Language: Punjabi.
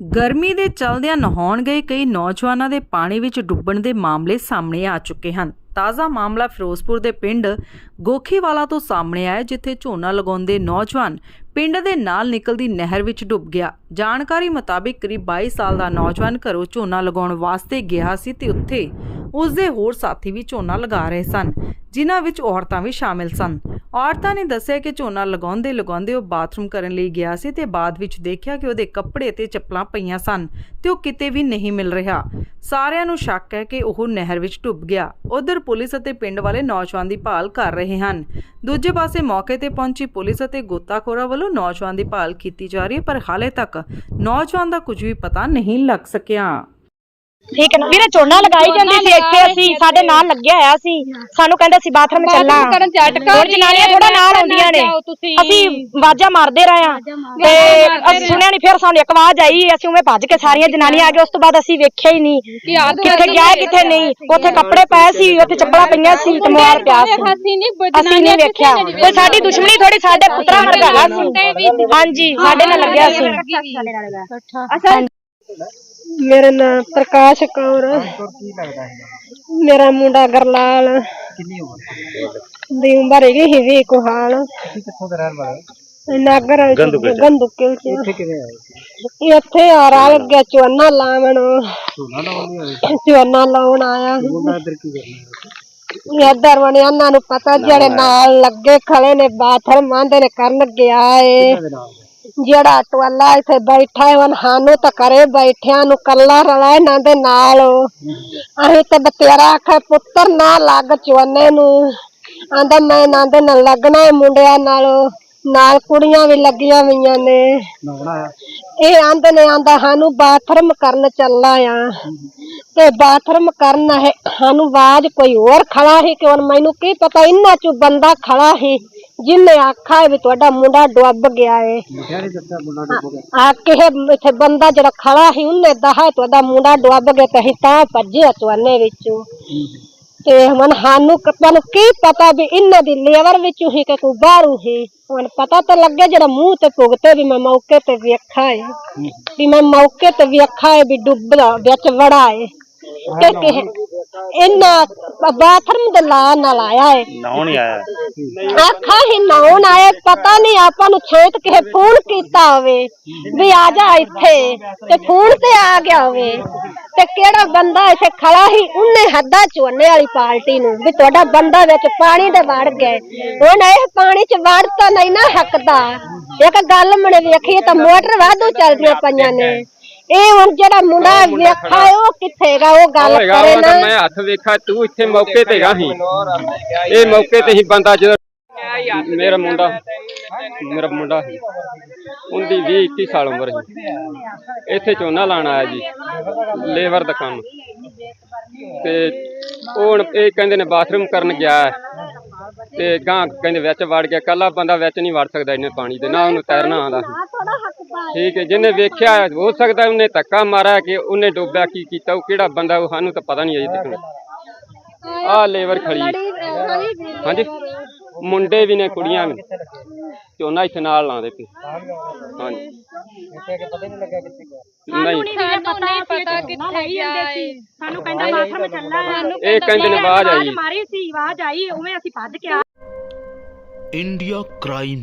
ਗਰਮੀ ਦੇ ਚਲਦਿਆਂ ਨਹਾਉਣ ਗਏ ਕਈ ਨੌਜਵਾਨਾਂ ਦੇ ਪਾਣੀ ਵਿੱਚ ਡੁੱਬਣ ਦੇ ਮਾਮਲੇ ਸਾਹਮਣੇ ਆ ਚੁੱਕੇ ਹਨ। ਤਾਜ਼ਾ ਮਾਮਲਾ ਫਿਰੋਜ਼ਪੁਰ ਦੇ ਪਿੰਡ ਗੋਖੀਵਾਲਾ ਤੋਂ ਸਾਹਮਣੇ ਆਇਆ, ਜਿੱਥੇ ਝੋਨਾ ਲਗਾਉਂਦੇ ਨੌਜਵਾਨ ਪਿੰਡ ਦੇ ਨਾਲ ਨਿਕਲਦੀ ਨਹਿਰ ਵਿੱਚ ਡੁੱਬ ਗਿਆ। ਜਾਣਕਾਰੀ ਮੁਤਾਬਿਕ ਕਰੀਬ 22 ਸਾਲ ਦਾ ਨੌਜਵਾਨ ਘਰੋਂ ਝੋਨਾ ਲਗਾਉਣ ਵਾਸਤੇ ਗਿਆ ਸੀ ਤੇ ਉੱਥੇ ਉਸ ਦੇ ਹੋਰ ਸਾਥੀ ਵੀ ਝੋਨਾ ਲਗਾ ਰਹੇ ਸਨ, ਜਿਨ੍ਹਾਂ ਵਿੱਚ ਔਰਤਾਂ ਵੀ ਸ਼ਾਮਿਲ ਸਨ। ਔਰਤਾਂ ਨੇ ਦੱਸਿਆ ਕਿ ਝੋਨਾ ਲਗਾਉਂਦੇ ਲਗਾਉਂਦੇ ਉਹ ਬਾਥਰੂਮ ਕਰਨ ਲਈ ਗਿਆ ਸੀ ਤੇ ਬਾਅਦ ਵਿੱਚ ਦੇਖਿਆ ਕਿ ਉਹਦੇ ਕੱਪੜੇ ਤੇ ਚੱਪਲਾਂ ਪਈਆਂ ਸਨ ਤੇ ਉਹ ਕਿਤੇ ਵੀ ਨਹੀਂ ਮਿਲ ਰਿਹਾ। ਸਾਰਿਆਂ ਨੂੰ ਸ਼ੱਕ ਹੈ ਕਿ ਉਹ ਨਹਿਰ ਵਿੱਚ ਡੁੱਬ ਗਿਆ। ਉਧਰ ਪੁਲਿਸ ਅਤੇ ਪਿੰਡ ਵਾਲੇ ਨੌਜਵਾਨ ਦੀ ਭਾਲ ਕਰ ਰਹੇ ਹਨ। ਦੂਜੇ ਪਾਸੇ ਮੌਕੇ ਤੇ ਪਹੁੰਚੀ ਪੁਲਿਸ ਅਤੇ ਗੋਤਾਖੋਰਾਂ ਵੱਲੋਂ ਨੌਜਵਾਨ ਦੀ ਭਾਲ ਕੀਤੀ ਜਾ ਰਹੀ ਹੈ, ਪਰ ਹਾਲੇ ਤੱਕ ਨੌਜਵਾਨ ਦਾ ਕੁਝ ਵੀ ਪਤਾ ਨਹੀਂ ਲੱਗ ਸਕਿਆ। ਠੀਕ ਹੈ ਨਾ? ਵੀਰੇ ਝੋਨਾ ਲਗਾਈ ਜਾਂਦੀ ਸੀ ਇੱਥੇ ਅਸੀਂ ਸਾਡੇ ਨਾਲ ਲੱਗਿਆ ਹੋਇਆ ਸੀ। ਸਾਨੂੰ ਕਹਿੰਦੇ ਸੀ ਬਾਥਰੂਮ ਚੱਲਾਂ। ਕਰਨ ਝਟਕਾ ਹੋਰ ਜਨਾਨੀਆਂ ਥੋੜਾ ਨਾਲ ਆਉਂਦੀਆਂ ਨੇ। ਅਸੀਂ ਆਵਾਜ਼ਾਂ ਮਾਰਦੇ ਰਹੇ ਆ ਤੇ ਅਸੀਂ ਸੁਣਿਆ ਨਹੀਂ ਫਿਰ ਸਾਨੂੰ ਇੱਕ ਆਵਾਜ਼ ਆਈ ਅਸੀਂ ਉਵੇਂ ਭੱਜ ਕੇ ਸਾਰੀਆਂ ਜਨਾਨੀਆਂ ਆ ਗਏ ਉਸ ਤੋਂ ਬਾਅਦ ਅਸੀਂ ਵੇਖਿਆ ਹੀ ਨਹੀਂ। ਕਿੱਥੇ ਗਿਆ ਕਿੱਥੇ ਨਹੀਂ। ਉੱਥੇ ਕੱਪੜੇ ਪਏ ਸੀ ਉੱਥੇ ਚੱਪਲਾਂ ਪਈਆਂ ਸੀ ਮੋਬਾਈਲ ਪਿਆ ਸੀ। ਅਸੀਂ ਨਹੀਂ ਵੇਖਿਆ। ਕੋਈ ਸਾਡੀ ਦੁਸ਼ਮਣੀ ਥੋੜੀ ਸਾਡੇ ਪੁੱਤਰਾਂ ਵਰਗਾ ਸੀ। ਹਾਂਜੀ ਸਾਡੇ ਨਾਲ ਲੱਗਿਆ ਸੀ। ਮੇਰਾ ਨਾਮ ਪ੍ਰਕਾਸ਼ ਕੌਰ। ਮੇਰਾ ਮੁੰਡਾ ਗਰਲਾਲ। ਕਿੰਨੀ ਉਮਰ ਦੀ ਉਮਰ ਹੈਗੀ ਹੀ ਵੀ ਕੋਹਾਲ ਕਿੱਥੋਂ ਦਾ ਰਹਿਣ ਵਾਲਾ ਨਗਰ ਗੰਦੁਕੇ ਚ। ਇੱਥੇ ਕਿਵੇਂ ਆਏ ਸੀ? ਇੱਥੇ ਆ ਰਲ ਗਿਆ ਚਵੰਨਾ ਲਾਵਣ ਝੋਨਾ ਲਾਉਣ ਆਏ ਚਵੰਨਾ ਲਾਉਣ ਆਇਆ ਮੁੰਡਾ ਇੱਧਰ ਕੀ ਕਰਨਾ ਇੱਧਰ ਵਣੇ ਉਹਨਾਂ ਨੂੰ ਪਤਾ ਜਿਹੜੇ ਨਾਲ ਲੱਗੇ ਖੜੇ ਨੇ ਬਾਥਰੂਮ ਆਂਦੇ ਨੇ ਕਰਨ ਗਿਆ ਏ। ਦੇ ਨਾਲ? ਜਿਹੜਾ ਟਵਾਲਾ ਇੱਥੇ ਬੈਠਾ ਹੈ ਸਾਨੂੰ ਤਾਂ ਕਰੇ ਬੈਠਿਆਂ ਨੂੰ ਕੱਲਾ ਰਲਾ ਇਹਨਾਂ ਦੇ ਨਾਲ। ਅਸੀਂ ਤੇ ਬਤੇਰਾ ਆਖੇ ਪੁੱਤਰ ਨਾ ਲੱਗ ਚਵੰਨੇ ਨੂੰ। ਆਂਦਾ ਮੈਂ ਇਹਨਾਂ ਦੇ ਨਾਲ ਲੱਗਣਾ ਹੈ ਮੁੰਡਿਆਂ ਨਾਲ। ਨਾਲ ਕੁੜੀਆਂ ਵੀ ਲੱਗੀਆਂ ਹੋਈਆਂ ਨੇ। ਇਹ ਆਂਦੇ ਨੇ ਆਂਦਾ ਸਾਨੂੰ ਬਾਥਰੂਮ ਕਰਨ ਚੱਲਾ ਆ। ਤੇ ਬਾਥਰੂਮ ਕਰਨ ਹੈ ਸਾਨੂੰ ਆਵਾਜ਼ ਕੋਈ ਹੋਰ ਖੜਾ ਸੀ ਕਿ ਮੈਨੂੰ ਕੀ ਪਤਾ ਇੰਨਾ ਚੋਂ ਬੰਦਾ ਖੜਾ ਸੀ। ਜਿਹਨੇ ਆਖਾ ਹੈ ਵੀ ਤੁਹਾਡਾ ਮੁੰਡਾ ਡੁੱਬ ਗਿਆ ਏ। ਲਿਖਿਆ ਨਹੀਂ ਦੱਸਿਆ ਮੁੰਡਾ ਡੁੱਬ ਗਿਆ। ਆ ਕਿਸੇ ਇੱਥੇ ਬੰਦਾ ਜਿਹੜਾ ਖੜਾ ਸੀ ਉਹਨੇ ਦਹਾ ਤੁਹਾਡਾ ਮੁੰਡਾ ਡੁੱਬ ਗਿਆ ਤੇ ਅਸੀਂ ਤਾਂ ਭੱਜੇ ਚਵਾਨੇ ਵਿੱਚੋਂ। ਤੇ ਹੁਣ ਸਾਨੂੰ ਕਪਾਂ ਨੂੰ ਕੀ ਪਤਾ ਵੀ ਇਹਨਾਂ ਦੀ ਲੇਵਰ ਵਿੱਚ ਹੀ ਕਿ ਕੋਈ ਬਾਹਰੂ ਹੀ। ਹੁਣ ਪਤਾ ਤਾਂ ਲੱਗਿਆ ਜਿਹੜਾ ਮੂੰਹ ਤੇ ਭੁਗਤੇ ਵੀ ਮੈਂ ਮੌਕੇ ਤੇ ਵੇਖਾ ਹੈ। ਵੀ ਮੈਂ ਮੌਕੇ ਤੇ ਵੇਖਾ ਹੈ ਵੀ ਡੁੱਬਦਾ ਵਿੱਚ ਵੜਾ ਹੈ ਕਿ ਇਹਨਾਂ ਬਾਥਰੂਮ ਦੇ ਲਾ ਨਾਲ ਆਇਆ ਹੈ ਨਹਾਉਣ ਹੀ ਆਇਆ। ਆਖਾ ਹੀ ਨਾਉਣ ਆਏ ਪਤਾ ਨਹੀਂ ਆਪਾਂ ਨੂੰ ਛੇਤ ਕਿਸੇ ਫੋਨ ਕੀਤਾ ਹੋਵੇ ਵੀ ਆ ਜਾ ਇੱਥੇ ਤੇ ਫੋਨ ਤੇ ਆ ਗਿਆ ਹੋਵੇ। ਤੇ ਕਿਹੜਾ ਬੰਦਾ ਇੱਥੇ ਖੜਾ ਸੀ ਉਹਨੇ ਹੱਦਾ ਚੋਨੇ ਵਾਲੀ ਪਾਰਟੀ ਨੂੰ ਵੀ ਤੁਹਾਡਾ ਬੰਦਾ ਵਿੱਚ ਪਾਣੀ ਦੇ ਵੜ ਗਏ ਹੁਣ ਇਹ ਪਾਣੀ ਚ ਵੜ ਤਾਂ ਨਹੀਂ ਨਾ ਹੱਕਦਾ। ਇੱਕ ਗੱਲ ਮਣੇ ਵੇਖੀਏ ਤਾਂ ਮੋਟਰ ਵਾਧੂ ਚੱਲਦੀਆਂ ਪਈਆਂ ਨੇ। ਇਹ ਹੁਣ ਜਿਹੜਾ ਮੁੰਡਾ ਵੇਖਾ ਹੈ, ਉਹ ਕਿੱਥੇ ਹੈਗਾ ਉਹ ਗੱਲ ਹੋਏਗਾ ਕਰੇ ਨਾ। ਮੈਂ ਹੱਥ ਵੇਖਾ ਤੂੰ ਇੱਥੇ ਮੌਕੇ ਤੇ ਗਾ ਸੀ। ਇਹ ਮੌਕੇ ਤੇ ਹੀ ਬੰਦਾ ਜਦੋਂ ਮੇਰਾ ਮੁੰਡਾ ਮੇਰਾ ਮੁੰਡਾ ਸੀ। ਉਹਦੀ 20 21 ਸਾਲ ਉਮਰ ਸੀ। ਇੱਥੇ ਝੋਨਾ ਲਾਣ ਆਇਆ ਜੀ ਲੇਬਰ ਦਾ ਕੰਮ। ਤੇ ਉਹ ਹੁਣ ਇਹ ਕਹਿੰਦੇ ਨੇ ਬਾਥਰੂਮ ਕਰਨ ਗਿਆ ਹੈ। ਤੇ ਗਾਂ ਕਹਿੰਦੇ ਵਿੱਚ ਵੜ ਗਿਆ। ਕੱਲਾ ਬੰਦਾ ਵਿੱਚ ਨਹੀਂ ਵੜ ਸਕਦਾ ਇਹਨੇ ਪਾਣੀ ਦੇ ਨਾ ਉਹਨੂੰ ਤੈਰਨਾ ਆਉਂਦਾ ਸੀ। ਠੀਕ ਹੈ ਜਿਹਨੇ ਵੇਖਿਆ ਹੋ ਸਕਦਾ ਉਹਨੇ ਧੱਕਾ ਮਾਰਿਆ ਕਿ ਉਹਨੇ ਡੋਬਿਆ ਕੀ ਕੀਤਾ ਉਹ ਕਿਹੜਾ ਬੰਦਾ ਉਹ ਸਾਨੂੰ ਤਾਂ ਪਤਾ ਨਹੀਂ ਅਜੇ ਤੱਕ। ਆ ਲੇਬਰ ਖੜੀ। ਹਾਂਜੀ। ਮੁੰਡੇ ਵੀ ਨੇ ਕੁੜੀਆਂ ਵੀ ਝੋਨਾ ਇਸ ਨਾਲ ਲਾਉਂਦੇ ਪਏ। ਹਾਂਜੀ। ਨਹੀਂ। ਸਾਨੂੰ ਕਹਿੰਦਾ ਮਾਥਾ ਮਚੱਲਾ ਸਾਨੂੰ ਇਹ ਕਹਿੰਦੇ ਨੇ ਆਵਾਜ਼ ਆਈ। ਮਾਰੀ ਸੀ ਆਵਾਜ਼ ਆਈ ਉਵੇਂ ਅਸੀਂ ਭੱਜ ਕੇ ਇੰਡੀਆ ਕ੍ਰਾਈਮ